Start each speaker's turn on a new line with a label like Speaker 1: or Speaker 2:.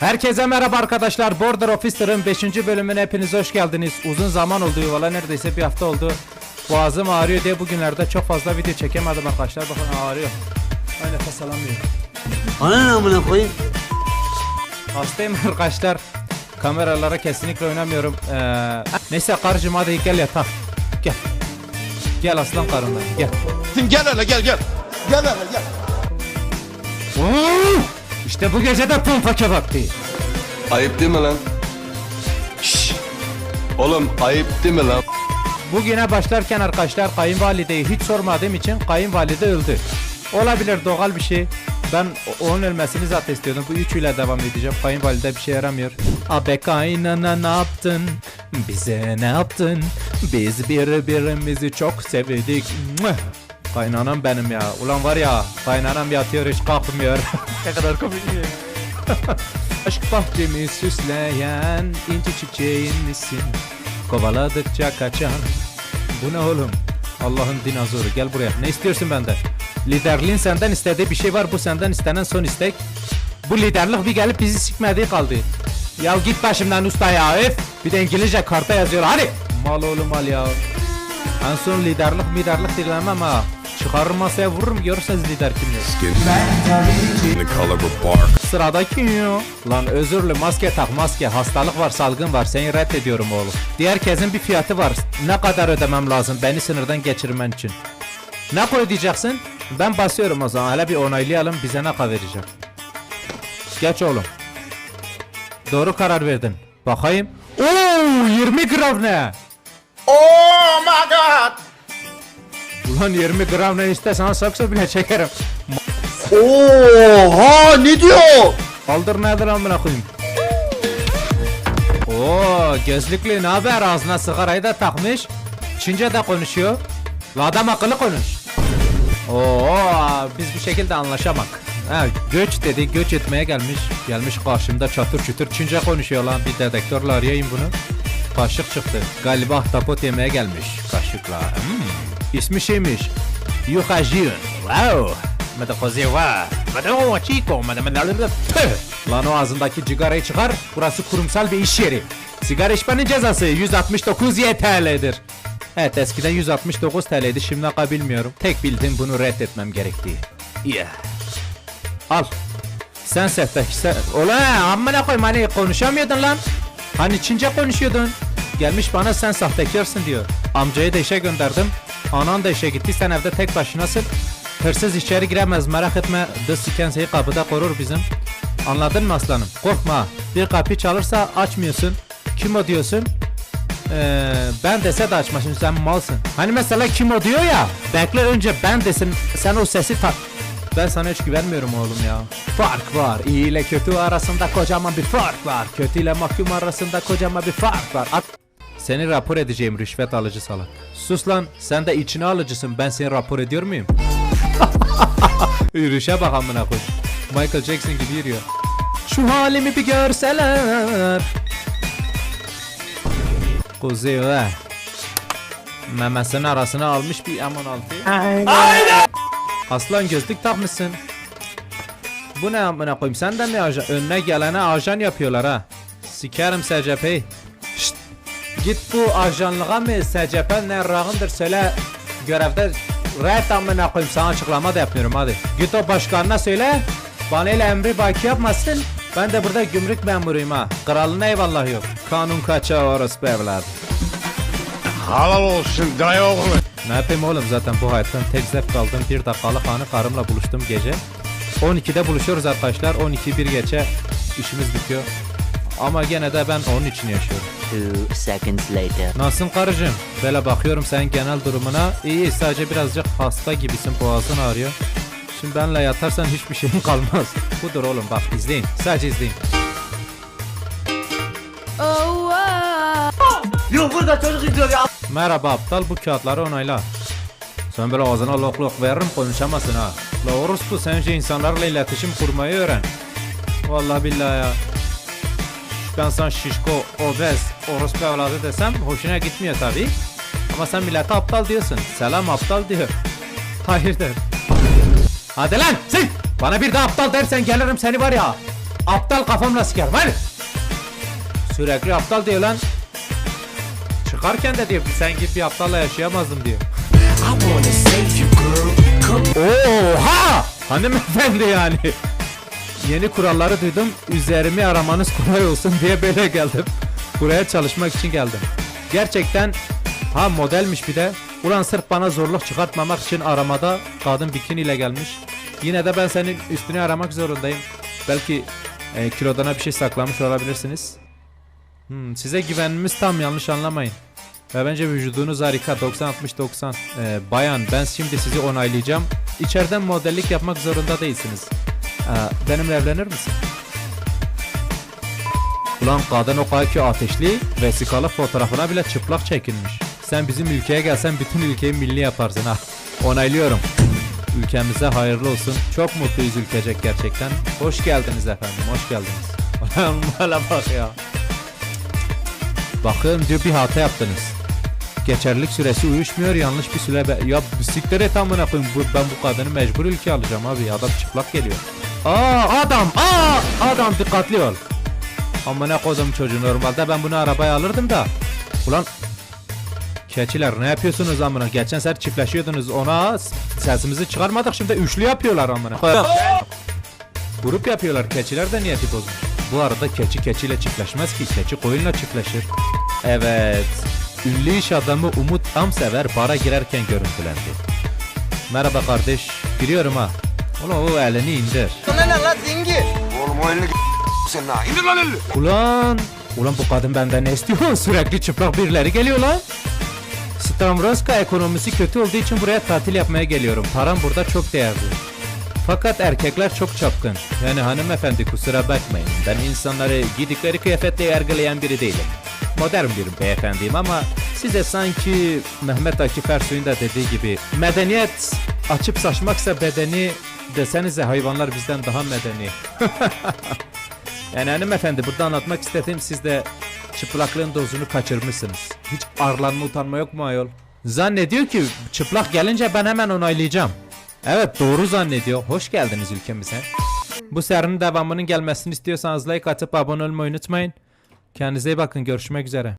Speaker 1: Herkese merhaba arkadaşlar. Border Officer'ın 5. bölümüne hepiniz hoş geldiniz. Uzun zaman oldu. Valla neredeyse bir hafta oldu. Boğazım ağrıyor diye bugünlerde çok fazla video çekemedim arkadaşlar. Bakın ağrıyor. Ay nefes alamıyorum.
Speaker 2: Ana ne amına koyayım?
Speaker 1: Hastayım arkadaşlar. Kameralara kesinlikle oynamıyorum. Ee, neyse karıcığım hadi gel yatak. Gel. Gel aslan karım benim, gel.
Speaker 3: Gel hele gel gel. Gel hele gel.
Speaker 1: İşte bu gece de pompa vakti.
Speaker 3: Ayıp değil mi lan? Şşş. Oğlum ayıp değil mi lan?
Speaker 1: Bugüne başlarken arkadaşlar kayınvalideyi hiç sormadığım için kayınvalide öldü. Olabilir doğal bir şey. Ben onun ölmesini zaten istiyordum. Bu üçüyle devam edeceğim. Kayınvalide bir şey yaramıyor. Abi kaynana ne yaptın? Bize ne yaptın? Biz birbirimizi çok sevdik. Kaynanam benim ya. Ulan var ya kaynanam yatıyor hiç kalkmıyor. ne kadar komik şey. Aşk bahçemi süsleyen inci çiçeğin misin? Kovaladıkça kaçan Bu ne oğlum? Allah'ın dinozoru gel buraya Ne istiyorsun benden? Liderliğin senden istediği bir şey var Bu senden istenen son istek Bu liderlik bir gelip bizi sikmediği kaldı Ya git başımdan usta ya öf Bir de İngilizce karta yazıyor hadi Mal oğlum mal ya En son liderlik liderlik dilemem ha Çıkarır masaya vururum görürseniz lider kimdir. Sıradaki ya. Lan özürlü maske tak maske hastalık var salgın var seni reddediyorum oğlum. Diğer kezin bir fiyatı var. Ne kadar ödemem lazım beni sınırdan geçirmen için? Ne koy diyeceksin? Ben basıyorum o zaman hele bir onaylayalım bize ne kadar verecek. Geç oğlum. Doğru karar verdin. Bakayım. Oo 20 gram ne?
Speaker 3: Oh my god.
Speaker 1: Ulan 20 gram ne istesen saksı bile çekerim.
Speaker 2: Oha ne diyor?
Speaker 1: Kaldır nedir amına koyayım? Oo gözlüklü ne haber ağzına sigarayı da takmış. Çince de konuşuyor. La adam akıllı konuş. Oo biz bu şekilde anlaşamak. Ha, göç dedi göç etmeye gelmiş. Gelmiş karşımda çatır çutur Çince konuşuyor lan bir dedektörle arayayım bunu. Kaşık çıktı. Galiba ahtapot yemeye gelmiş kaşıkla. Hmm. İsmi şeymiş. Yuhajiyun. Wow. Medakozi var. Medakozi chico. Lan o ağzındaki cigarayı çıkar. Burası kurumsal bir iş yeri. Sigara içmenin cezası 169 YTL'dir. Evet eskiden 169 TL'ydi şimdi ne kadar bilmiyorum. Tek bildiğim bunu reddetmem gerektiği. Yeah. Al. Sen sehtek sen... Ulan amına koyayım hani konuşamıyordun lan. Hani Çince konuşuyordun. Gelmiş bana sen sahtekarsın diyor. Amcayı da işe gönderdim. Anan da işe gitti sen evde tek başınasın. Hırsız içeri giremez merak etme. Dış siken seni kapıda korur bizim. Anladın mı aslanım? Korkma. Bir kapı çalırsa açmıyorsun. Kim o diyorsun? Ee, ben dese de açma şimdi sen malsın. Hani mesela kim o diyor ya. Bekle önce ben desin sen o sesi tak. Ben sana hiç güvenmiyorum oğlum ya. Fark var. İyi ile kötü arasında kocaman bir fark var. Kötü ile mahkum arasında kocaman bir fark var. At seni rapor edeceğim rüşvet alıcı salak. Sus lan sen de içine alıcısın ben seni rapor ediyor muyum? Yürüyüşe bak amına koy. Michael Jackson gibi yürüyor. Şu halimi bir görseler. Kuzey ve Memesinin arasına almış bir M16 Aslan gözlük takmışsın Bu ne amına koyayım sen de mi ajan Önüne gelene ajan yapıyorlar ha Sikerim SCP'yi Git bu ajanlığa mı SCP ne rağındır söyle. Görevde Red amına koyayım sana açıklama da yapmıyorum hadi. Git o başkanına söyle. Bana ile emri baki yapmasın. Ben de burada gümrük memuruyum ha. Kralına eyvallah yok. Kanun kaçağı orospu evladı.
Speaker 3: Halal olsun dayı oğlu.
Speaker 1: Ne yapayım oğlum zaten bu hayattan tek zevk aldım bir dakikalık anı karımla buluştum gece. 12'de buluşuyoruz arkadaşlar 12 bir geçe işimiz bitiyor Ama gene de ben onun için yaşıyorum
Speaker 2: Two seconds later.
Speaker 1: Nasılsın karıcığım? Böyle bakıyorum senin genel durumuna İyi sadece birazcık hasta gibisin boğazın ağrıyor Şimdi benle yatarsan hiçbir şeyin kalmaz Budur oğlum bak izleyin sadece izleyin
Speaker 2: Yok burada çocuk izliyor ya.
Speaker 1: Merhaba aptal bu kağıtları onayla. Sen böyle ağzına lok lok veririm konuşamazsın ha. La orospu sen önce insanlarla iletişim kurmayı öğren. Vallahi billahi ya. Ben sana şişko, obez, orospu evladı desem hoşuna gitmiyor tabi. Ama sen millete aptal diyorsun. Selam aptal diyor. Hayırdır? Hadi lan sen! Bana bir daha aptal dersen gelirim seni var ya. Aptal kafamla sikerim hadi. Sürekli aptal diyor lan. Çıkarken de diyor sen gibi bir aptalla yaşayamazdım diyor. Oha! Hanımefendi yani. Yeni kuralları duydum. Üzerimi aramanız kolay olsun diye böyle geldim. Buraya çalışmak için geldim. Gerçekten ha modelmiş bir de. Ulan sırf bana zorluk çıkartmamak için aramada kadın bikiniyle gelmiş. Yine de ben senin üstüne aramak zorundayım. Belki e, kilodana bir şey saklamış olabilirsiniz. Hmm, size güvenimiz tam yanlış anlamayın. Ve bence vücudunuz harika 90-60-90 Ee, Bayan ben şimdi sizi onaylayacağım İçeriden modellik yapmak zorunda değilsiniz Ee, Benimle evlenir misin? Ulan kadın o kadar ki ateşli Vesikalı fotoğrafına bile çıplak çekilmiş. Sen bizim ülkeye gelsen bütün ülkeyi milli yaparsın ha. Onaylıyorum. Ülkemize hayırlı olsun. Çok mutluyuz ülkecek gerçekten. Hoş geldiniz efendim hoş geldiniz. Ulan bana bak ya. Bakın diyor bir hata yaptınız. Geçerlilik süresi uyuşmuyor yanlış bir süre ya siktir et amına koyayım. Ben bu kadını mecbur ülke alacağım abi. Adam çıplak geliyor. Aa adam aa adam dikkatli ol. Amına koydum çocuğu normalde ben bunu arabaya alırdım da. Ulan Keçiler ne yapıyorsunuz amına? Geçen sefer çiftleşiyordunuz ona sesimizi çıkarmadık şimdi üçlü yapıyorlar amına. Grup yapıyorlar keçiler de niyeti bozmuş. Bu arada keçi keçiyle çiftleşmez ki keçi koyunla çiftleşir. Evet. Ünlü iş adamı Umut Amsever bara girerken görüntülendi. Merhaba kardeş. Giriyorum ha. Ulan o elini indir. Ulan. Ulan bu kadın benden ne istiyor? Sürekli çıplak birileri geliyor lan. Stramroska ekonomisi kötü olduğu için buraya tatil yapmaya geliyorum. Param burada çok değerli. Fakat erkekler çok çapkın. Yani hanımefendi kusura bakmayın. Ben insanları giydikleri kıyafetle yargılayan biri değilim. Modern bir beyefendiyim ama size sanki Mehmet Akif Ersoy'un da dediği gibi medeniyet açıp saçmaksa bedeni desenize hayvanlar bizden daha medeni. yani hanımefendi burada anlatmak istediğim siz de çıplaklığın dozunu kaçırmışsınız. Hiç arlanma utanma yok mu ayol? Zannediyor ki çıplak gelince ben hemen onaylayacağım. Evet doğru zannediyor. Hoş geldiniz ülkemize. Bu serinin devamının gelmesini istiyorsanız like atıp abone olmayı unutmayın. Kendinize iyi bakın. Görüşmek üzere.